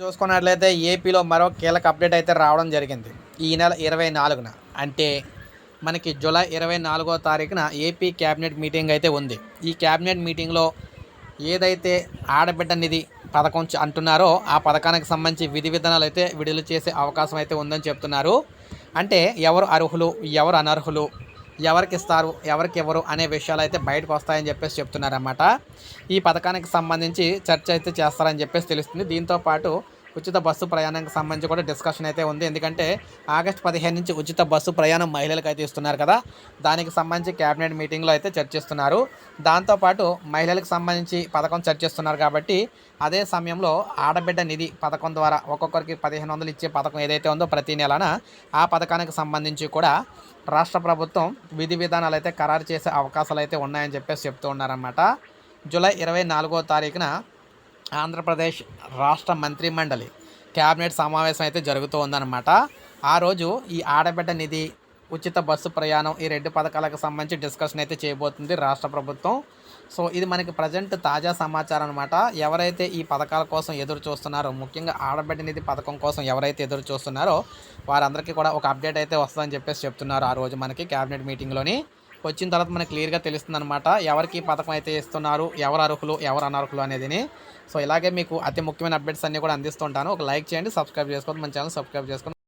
చూసుకున్నట్లయితే ఏపీలో మరో కీలక అప్డేట్ అయితే రావడం జరిగింది. ఈ నెల ఇరవై నాలుగున. అంటే మనకి జూలై ఇరవై నాలుగో తారీఖున ఏపీ క్యాబినెట్ మీటింగ్ అయితే ఉంది. ఈ క్యాబినెట్ మీటింగ్లో ఏదైతే ఆడబిడ్డ నిధి పథకం అంటున్నారో ఆ పథకానికి సంబంధించి విధి విధానాలు అయితే విడుదల చేసే అవకాశం అయితే ఉందని చెప్తున్నారు. అంటే ఎవరు అర్హులు ఎవరు అనర్హులు ఎవరికి ఇస్తారు ఎవరికి ఇవ్వరు అనే విషయాలు అయితే బయటకు వస్తాయని చెప్పేసి చెప్తున్నారన్నమాట. ఈ పథకానికి సంబంధించి చర్చ అయితే చేస్తారని చెప్పేసి తెలుస్తుంది. దీంతో పాటు ఉచిత బస్సు ప్రయాణానికి సంబంధించి కూడా డిస్కషన్ అయితే ఉంది. ఎందుకంటే ఆగస్టు పదిహేను నుంచి ఉచిత బస్సు ప్రయాణం మహిళలకు అయితే ఇస్తున్నారు కదా. దానికి సంబంధించి కేబినెట్ మీటింగ్లో అయితే చర్చిస్తున్నారు. దాంతోపాటు మహిళలకు సంబంధించి పథకం చర్చిస్తున్నారు కాబట్టి అదే సమయంలో ఆడబిడ్డ నిధి పథకం ద్వారా ఒక్కొక్కరికి పదిహేను వందలు ఇచ్చే పథకం ఏదైతే ఉందో ప్రతి నెలన ఆ పథకానికి సంబంధించి కూడా రాష్ట్ర ప్రభుత్వం విధి విధానాలు అయితే ఖరారు చేసే అవకాశాలు అయితే ఉన్నాయని చెప్పేసి చెప్తూ ఉన్నారన్నమాట. జూలై ఇరవై నాలుగో తారీఖున ఆంధ్రప్రదేశ్ రాష్ట్ర మంత్రిమండలి క్యాబినెట్ సమావేశం అయితే జరుగుతూ ఉందన్నమాట ఆ రోజు ఈ ఆడబిడ్డ నిధి ఉచిత బస్సు ప్రయాణం ఈ రెండు పథకాలకు సంబంధించి డిస్కషన్ అయితే చేయబోతుంది రాష్ట్ర ప్రభుత్వం. సో ఇది మనకి ప్రజెంట్ తాజా సమాచారం అనమాట ఎవరైతే ఈ పథకాల కోసం ఎదురు చూస్తున్నారో ముఖ్యంగా ఆడబిడ్డ నిధి పథకం కోసం ఎవరైతే ఎదురు చూస్తున్నారో వారందరికీ కూడా ఒక అప్డేట్ అయితే వస్తుందని చెప్పేసి చెప్తున్నారు ఆ రోజు మనకి క్యాబినెట్ మీటింగ్లోని. వచ్చిన తర్వాత మనకి క్లియర్గా తెలుస్తుంది అనమాట ఎవరికి ఈ పథకం అయితే ఇస్తున్నారు ఎవరు అర్హులు ఎవరు అనర్హులు అనేదిని. సో ఇలాగే మీకు అతి ముఖ్యమైన అప్డేట్స్ అన్నీ కూడా అందిస్తుంటాను ఒక లైక్ చేయండి సబ్స్క్రైబ్ చేసుకోండి మన ఛానల్ సబ్స్క్రైబ్ చేసుకోండి.